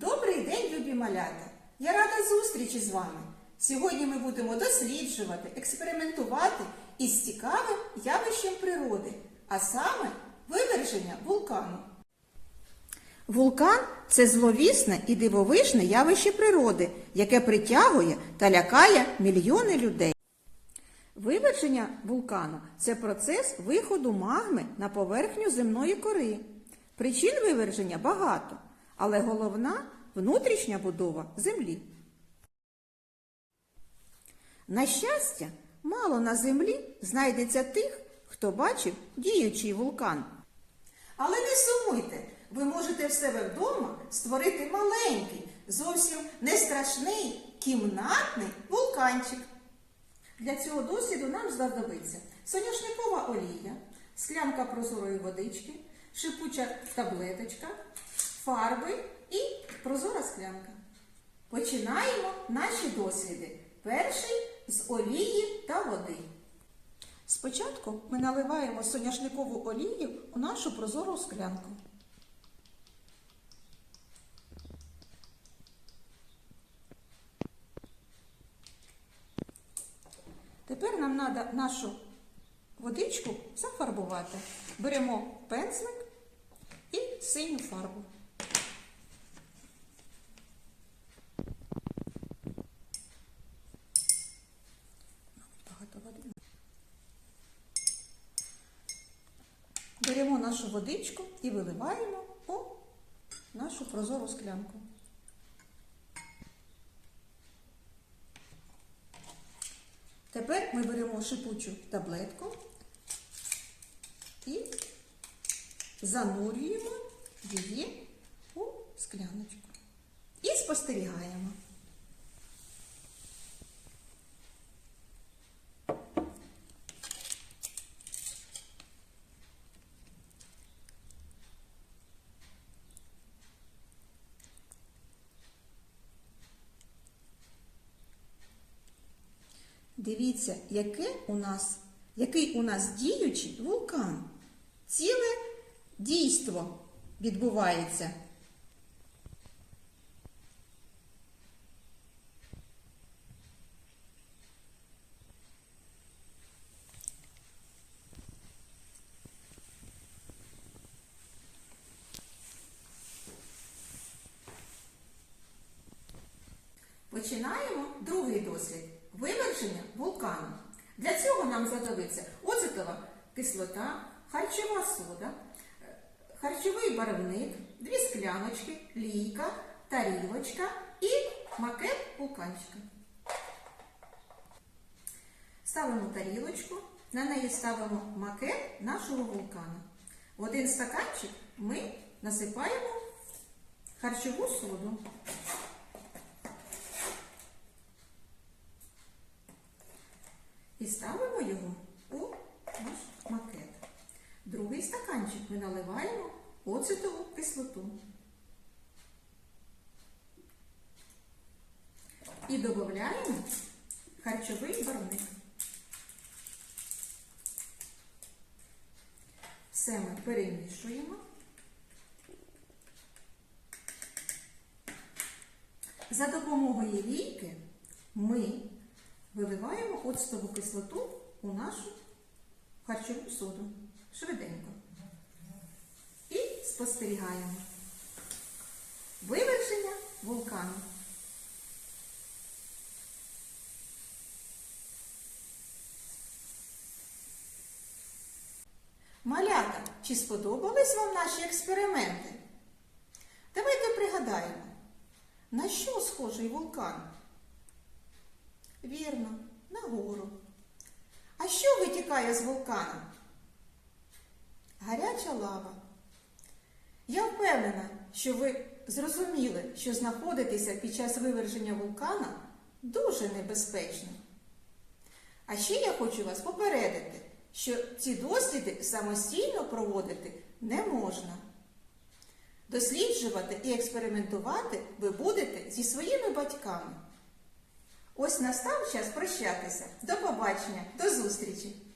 Добрий день, любі малята! Я рада зустрічі з вами. Сьогодні ми будемо досліджувати, експериментувати із цікавим явищем природи, а саме виверження вулкану. Вулкан це зловісне і дивовижне явище природи, яке притягує та лякає мільйони людей. Виверження вулкану це процес виходу магми на поверхню земної кори. Причин виверження багато, але головна внутрішня будова землі. На щастя, мало на землі знайдеться тих, хто бачив діючий вулкан. Але не сумуйте, ви можете в себе вдома створити маленький, зовсім не страшний кімнатний вулканчик. Для цього досліду нам знадобиться соняшникова олія, склянка прозорої водички, шипуча таблеточка, фарби і прозора склянка. Починаємо наші досліди. Перший з олії та води. Спочатку ми наливаємо соняшникову олію у нашу прозору склянку. Тепер нам треба нашу водичку зафарбувати. Беремо пензлик і синю фарбу. Багато води. Беремо нашу водичку і виливаємо у нашу прозору склянку. Тепер ми беремо шипучу таблетку і занурюємо її у скляночку. І спостерігаємо. Дивіться, яке у нас, який у нас діючий вулкан. Ціле дійство відбувається. Починаємо другий дослід виверження вулкану. Для цього нам знадобиться оцетова кислота, харчова сода, е, харчовий барвник, дві скляночки, лійка, тарілочка і макет вулканчика. Ставимо тарілочку, на неї ставимо макет нашого вулкана. В один стаканчик ми насипаємо харчову соду. І ставимо його у наш макет. Другий стаканчик ми наливаємо оцетову кислоту. І додаємо харчовий барвник. Все ми перемішуємо. За допомогою лійки ми виливаємо оцтову кислоту у нашу харчову соду. Швиденько. І спостерігаємо. Виверження вулкану. Малята, чи сподобались вам наші експерименти? Давайте пригадаємо, на що схожий вулкан? Вірно, на гору. А що витікає з вулкана? Гаряча лава. Я впевнена, що ви зрозуміли, що знаходитися під час виверження вулкана дуже небезпечно. А ще я хочу вас попередити, що ці досліди самостійно проводити не можна. Досліджувати і експериментувати ви будете зі своїми батьками. Ось настав час прощатися. До побачення, до зустрічі!